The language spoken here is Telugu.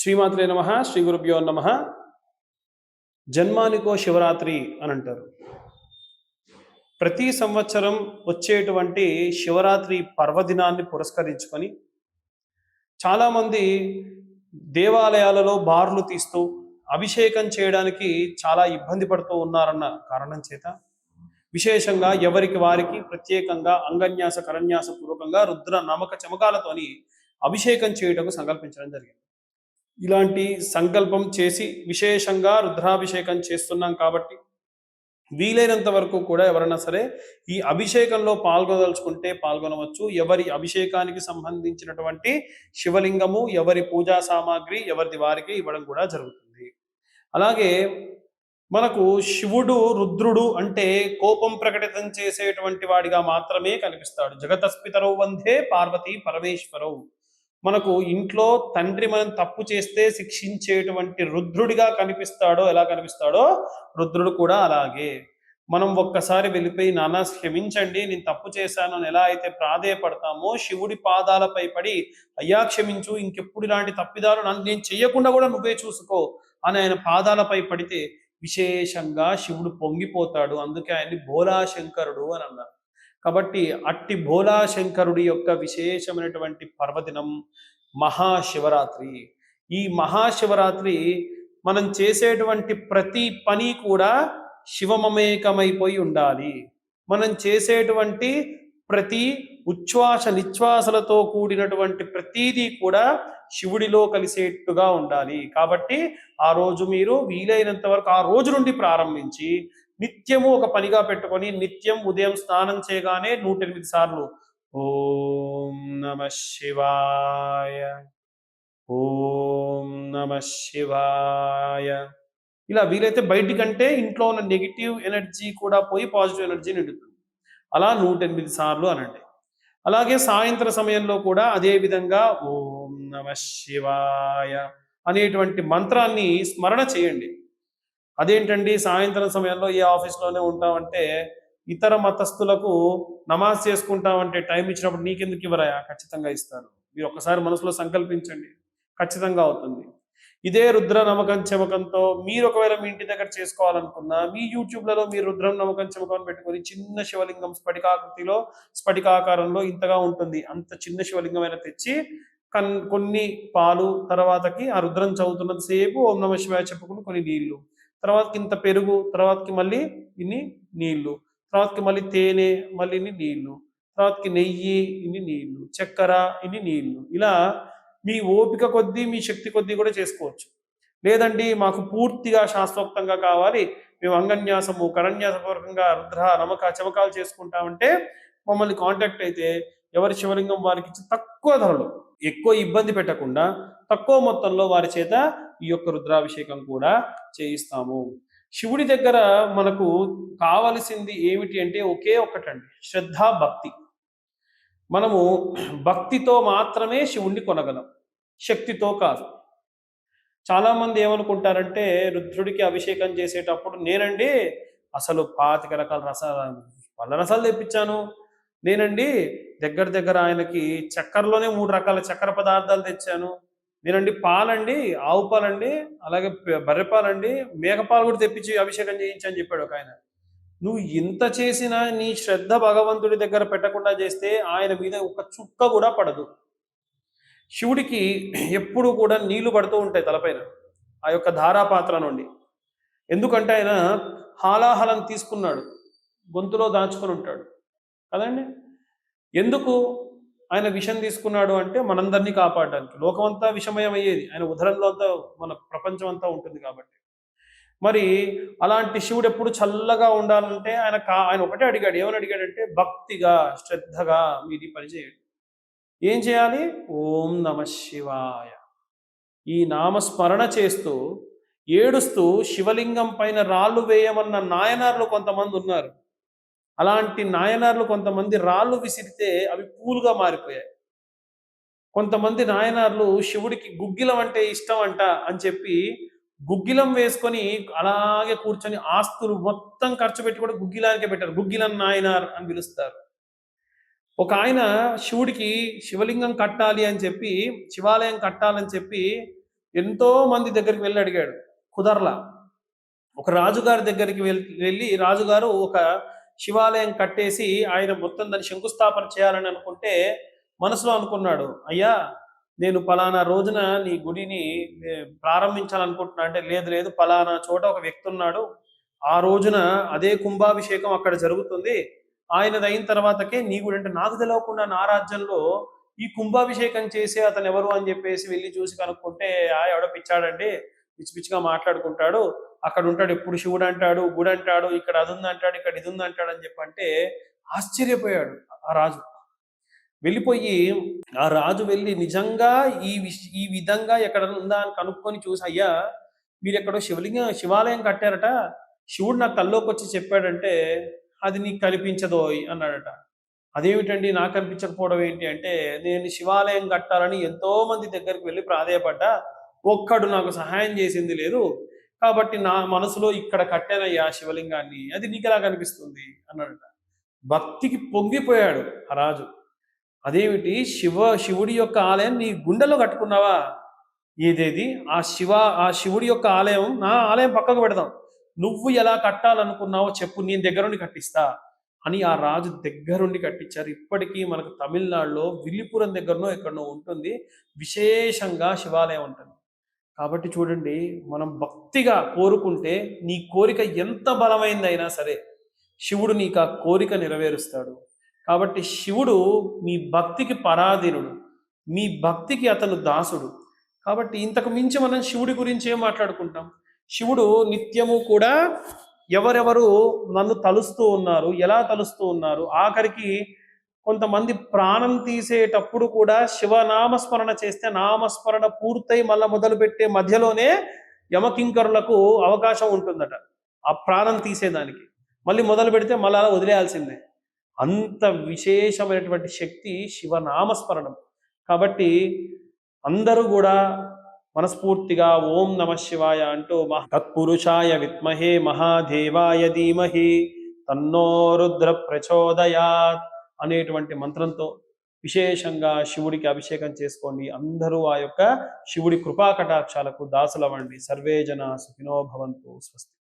శ్రీమాత్రే నమ శ్రీ గురుభ్యో నమ. జన్మానికో శివరాత్రి అని అంటారు. ప్రతి సంవత్సరం వచ్చేటువంటి శివరాత్రి పర్వదినాన్ని పురస్కరించుకొని చాలామంది దేవాలయాలలో బార్లు తీస్తూ అభిషేకం చేయడానికి చాలా ఇబ్బంది పడుతూ ఉన్నారన్న కారణం చేత విశేషంగా ఎవరికి వారికి ప్రత్యేకంగా అంగన్యాస కరన్యాస పూర్వకంగా రుద్ర నమక చమకాలతోని అభిషేకం చేయటకు సంకల్పించడం జరిగింది. ఇలాంటి సంకల్పం చేసి విశేషంగా రుద్రాభిషేకం చేస్తున్నాం కాబట్టి వీలైనంత వరకు కూడా ఎవరైనా సరే ఈ అభిషేకంలో పాల్గొదలుచుకుంటే పాల్గొనవచ్చు. ఎవరి అభిషేకానికి సంబంధించినటువంటి శివలింగము ఎవరి పూజా సామాగ్రి ఎవరిది వారికి ఇవ్వడం కూడా జరుగుతుంది. అలాగే మనకు శివుడు రుద్రుడు అంటే కోపం ప్రకటితం చేసేటువంటి వాడిగా మాత్రమే కనిపిస్తాడు. జగతస్పితరవు వందే పార్వతి పరమేశ్వరవు మనకు ఇంట్లో తండ్రి మనం తప్పు చేస్తే శిక్షించేటువంటి రుద్రుడిగా కనిపిస్తాడో ఎలా కనిపిస్తాడో? రుద్రుడు కూడా అలాగే. మనం ఒక్కసారి వెళ్ళిపోయి నాన్న క్షమించండి నేను తప్పు చేశాను అని ఎలా అయితే ప్రాధేయపడతామో శివుడి పాదాలపై పడి అయ్యా క్షమించు ఇంకెప్పుడు ఇలాంటి తప్పిదాలు నేను చెయ్యకుండా కూడా నువ్వే చూసుకో అని ఆయన పాదాలపై పడితే విశేషంగా శివుడు పొంగిపోతాడు. అందుకే ఆయన్ని భోలాశంకరుడు అని అన్నారు. కాబట్టి అట్టి భోలాశంకరుడి యొక్క విశేషమైనటువంటి పర్వదినం మహాశివరాత్రి. ఈ మహాశివరాత్రి మనం చేసేటువంటి ప్రతి పని కూడా శివమమేకమైపోయి ఉండాలి. మనం చేసేటువంటి ప్రతి ఉచ్ఛ్వాస నిశ్వాసలతో కూడినటువంటి ప్రతీదీ కూడా శివుడిలో కలిసేట్టుగా ఉండాలి. కాబట్టి ఆ రోజు మీరు వీలైనంత వరకు ఆ రోజు నుండి ప్రారంభించి నిత్యము ఒక పనిగా పెట్టుకొని నిత్యం ఉదయం స్నానం చేయగానే నూట ఎనిమిది సార్లు ఓం నమ శివాయ. ఓం నమ శివాయ. ఇలా వీలైతే బయటికంటే ఇంట్లో ఉన్న నెగిటివ్ ఎనర్జీ కూడా పోయి పాజిటివ్ ఎనర్జీ నిండుతుంది. అలా నూట ఎనిమిది సార్లు అనండి. అలాగే సాయంత్ర సమయంలో కూడా అదే విధంగా ఓం నమ శివాయ అనేటువంటి మంత్రాన్ని స్మరణ చేయండి. అదేంటండి? సాయంత్రం సమయంలో ఏ ఆఫీస్లోనే ఉంటామంటే ఇతర మతస్థులకు నమాజ్ చేసుకుంటామంటే టైం ఇచ్చినప్పుడు నీకెందుకు ఇవ్వరా? ఖచ్చితంగా ఇస్తారు మీరు ఒకసారి మనసులో సంకల్పించండి. ఖచ్చితంగా అవుతుంది. ఇదే రుద్ర నమ్మకం చమకంతో మీరు ఒకవేళ మీ ఇంటి దగ్గర చేసుకోవాలనుకున్నా మీ యూట్యూబ్లలో మీరు రుద్రం నమ్మకం చమకం పెట్టుకొని చిన్న శివలింగం స్ఫటికాకృతిలో స్ఫటికాకారంలో ఇంతగా ఉంటుంది. అంత చిన్న శివలింగం అయినా తెచ్చి కన్ కొన్ని పాలు తర్వాతకి ఆ రుద్రం చదువుతున్నంతసేపు ఓం నమ శివాయ చెప్పుకుని కొన్ని నీళ్ళు తర్వాతకి ఇంత పెరుగు తర్వాతకి మళ్ళీ ఇన్ని నీళ్ళు తర్వాతకి మళ్ళీ తేనె మళ్ళీ ఇన్ని నీళ్ళు తర్వాతకి నెయ్యి ఇన్ని నీళ్ళు చక్కెర ఇన్ని నీళ్ళు. ఇలా మీ ఓపిక కొద్దీ మీ శక్తి కొద్దీ కూడా చేసుకోవచ్చు. లేదండి మాకు పూర్తిగా శాస్త్రోక్తంగా కావాలి. మేము అంగన్యాసము కరణ్యాసపూర్వకంగా రుద్ర నమక చమకాలు చేసుకుంటామంటే మమ్మల్ని కాంటాక్ట్ అయితే ఎవరి శివలింగం వారికి తక్కువ ధరలో ఎక్కువ ఇబ్బంది పెట్టకుండా తక్కువ మొత్తంలో వారి చేత ఈ యొక్క రుద్రాభిషేకం కూడా చేయిస్తాము. శివుడి దగ్గర మనకు కావలసింది ఏమిటి అంటే ఒకే ఒకటండి శ్రద్ధ భక్తి. మనము భక్తితో మాత్రమే శివుణ్ణి కొనగలం శక్తితో కాదు. చాలామంది ఏమనుకుంటారంటే రుద్రుడికి అభిషేకం చేసేటప్పుడు నేనండి అసలు పాతిక రకాల రసాలు పళ్ళ రసాలు తెప్పించాను. నేనండి దగ్గర దగ్గర ఆయనకి చక్కెరలోనే మూడు రకాల చక్కెర పదార్థాలు తెచ్చాను. నేనండి పాలండి ఆవు పాలండి అలాగే బర్రె పాలండి మేకపాలు కూడా తెప్పించి అభిషేకం చేయించని చెప్పాడు ఒక ఆయన. నువ్వు ఇంత చేసినా నీ శ్రద్ధ భగవంతుడి దగ్గర పెట్టకుండా చేస్తే ఆయన మీద ఒక చుక్క కూడా పడదు. శివుడికి ఎప్పుడు కూడా నీళ్ళు పడుతూ ఉంటాయి తలపైన ఆ యొక్క ధారాపాత్ర నుండి. ఎందుకంటే ఆయన హాలాహలం తీసుకున్నాడు గొంతులో దాచుకొని ఉంటాడు. కదండి? ఎందుకు? ఆయన విషం తీసుకున్నాడు అంటే మనందరినీ కాపాడడానికి. లోకమంతా విషమయం అయ్యేది ఆయన ఉదరంలో అంతా మన ప్రపంచం అంతా ఉంటుంది కాబట్టి. మరి అలాంటి శివుడు ఎప్పుడు చల్లగా ఉండాలంటే ఆయన కా ఆయన ఒకటే అడిగాడు. ఏమని అడిగాడంటే భక్తిగా శ్రద్ధగా మీది పనిచేయండి ఏం చేయాలి? ఓం నమ శివాయ. ఈ నామస్మరణ చేస్తూ ఏడుస్తూ శివలింగం పైన రాళ్ళు వేయమన్న నాయనార్లు కొంతమంది ఉన్నారు. అలాంటి నాయనార్లు కొంతమంది రాళ్ళు విసిరితే అవి పూలుగా మారిపోయాయి. కొంతమంది నాయనార్లు శివుడికి గుగ్గిలం అంటే ఇష్టం అంట అని చెప్పి గుగ్గిలం వేసుకొని అలాగే కూర్చొని ఆస్తులు మొత్తం ఖర్చు పెట్టి కూడా గుగ్గిలానికే పెట్టారు. గుగ్గిలం నాయనార్ అని పిలుస్తారు. ఒక ఆయన శివుడికి శివలింగం కట్టాలి అని చెప్పి శివాలయం కట్టాలని చెప్పి ఎంతో మంది దగ్గరికి వెళ్ళి అడిగాడు. కుదరలా. ఒక రాజుగారి దగ్గరికి వెళ్ళి రాజుగారు ఒక శివాలయం కట్టేసి ఆయన మొత్తం దాన్ని శంకుస్థాపన చేయాలని అనుకుంటే మనసులో అనుకున్నాడు అయ్యా నేను పలానా రోజున నీ గుడిని ప్రారంభించాలనుకుంటున్నా. అంటే లేదు లేదు పలానా చోట ఒక వ్యక్తి ఉన్నాడు ఆ రోజున అదే కుంభాభిషేకం అక్కడ జరుగుతుంది ఆయనది అయిన తర్వాతకే నీ గుడి. అంటే నాకు తెలియకుండా నా రాజ్యంలో ఈ కుంభాభిషేకం చేసే అతను ఎవరు? అని చెప్పేసి వెళ్ళి చూసి కనుక్కుంటే ఆ ఎవడో పిచ్చాడండి పిచ్చి పిచ్చిగా మాట్లాడుకుంటాడు అక్కడ ఉంటాడు ఎప్పుడు శివుడు అంటాడు గుడి అంటాడు ఇక్కడ అది ఉంది అంటాడు ఇక్కడ ఇది ఉంది అంటాడు అని చెప్పి అంటే ఆశ్చర్యపోయాడు ఆ రాజు. వెళ్ళిపోయి ఆ రాజు వెళ్ళి నిజంగా ఈ ఈ విధంగా ఎక్కడ ఉందా అని కనుక్కొని చూసి అయ్యా మీరు ఎక్కడో శివలింగం శివాలయం కట్టారట శివుడు నా కల్లోకి వచ్చి చెప్పాడంటే అది నీకు కనిపించదో అన్నాడట. అదేమిటండి నాకు కనిపించకపోవడం ఏంటి అంటే నేను శివాలయం కట్టాలని ఎంతో మంది దగ్గరికి వెళ్ళి ప్రాధేయపడ్డా ఒక్కడు నాకు సహాయం చేసింది లేదు కాబట్టి నా మనసులో ఇక్కడ కట్టానయ్యా శివలింగాన్ని. అది నీకు ఎలా కనిపిస్తుంది? అన్నాడట. భక్తికి పొంగిపోయాడు ఆ రాజు. అదేమిటి? శివ శివుడి యొక్క ఆలయం నీ గుండెలో కట్టుకున్నావా? ఏదేది? ఆ శివ ఆ శివుడి యొక్క ఆలయం నా ఆలయం పక్కకు పెడదాం. నువ్వు ఎలా కట్టాలనుకున్నావో చెప్పు నేను దగ్గరుండి కట్టిస్తా అని ఆ రాజు దగ్గరుండి కట్టించారు. ఇప్పటికీ మనకు తమిళనాడులో విల్లిపురం దగ్గరనో ఎక్కడనో ఉంటుంది. విశేషంగా శివాలయం ఉంటుంది. కాబట్టి చూడండి మనం భక్తిగా కోరుకుంటే నీ కోరిక ఎంత బలమైందైనా సరే శివుడు నీకు ఆ కోరిక నెరవేరుస్తాడు. కాబట్టి శివుడు మీ భక్తికి పరాధీనుడు మీ భక్తికి అతను దాసుడు. కాబట్టి ఇంతకు మించి మనం శివుడి గురించి ఏం మాట్లాడుకుంటాం? శివుడు నిత్యము కూడా ఎవరెవరు నన్ను తలుస్తూ ఉన్నారు ఎలా తలుస్తూ ఉన్నారు ఆఖరికి కొంతమంది ప్రాణం తీసేటప్పుడు కూడా శివనామస్మరణ చేస్తే నామస్మరణ పూర్తయి మళ్ళీ మొదలుపెట్టే మధ్యలోనే యమకింకరులకు అవకాశం ఉంటుందట. ఆ ప్రాణం తీసేదానికి. మళ్ళీ మొదలు పెడితే మళ్ళీ అలా వదిలేయాల్సిందే. అంత విశేషమైనటువంటి శక్తి శివనామస్మరణం. కాబట్టి అందరూ కూడా మనస్ఫూర్తిగా ఓం నమ శివాయ అంటూ మహ- తత్పురుషాయ విద్మహే మహాదేవాయ ధీమహి తన్నో రుద్ర ప్రచోదయాత్. అనేటువంటి మంత్రంతో విశేషంగా శివుడికి అభిషేకం చేసుకోండి. అందరూ ఆ యొక్క శివుడి కృపా కటాక్షాలకు దాసులవ్వండి. సర్వే జన సుఖినో భవంతు. స్వస్తి.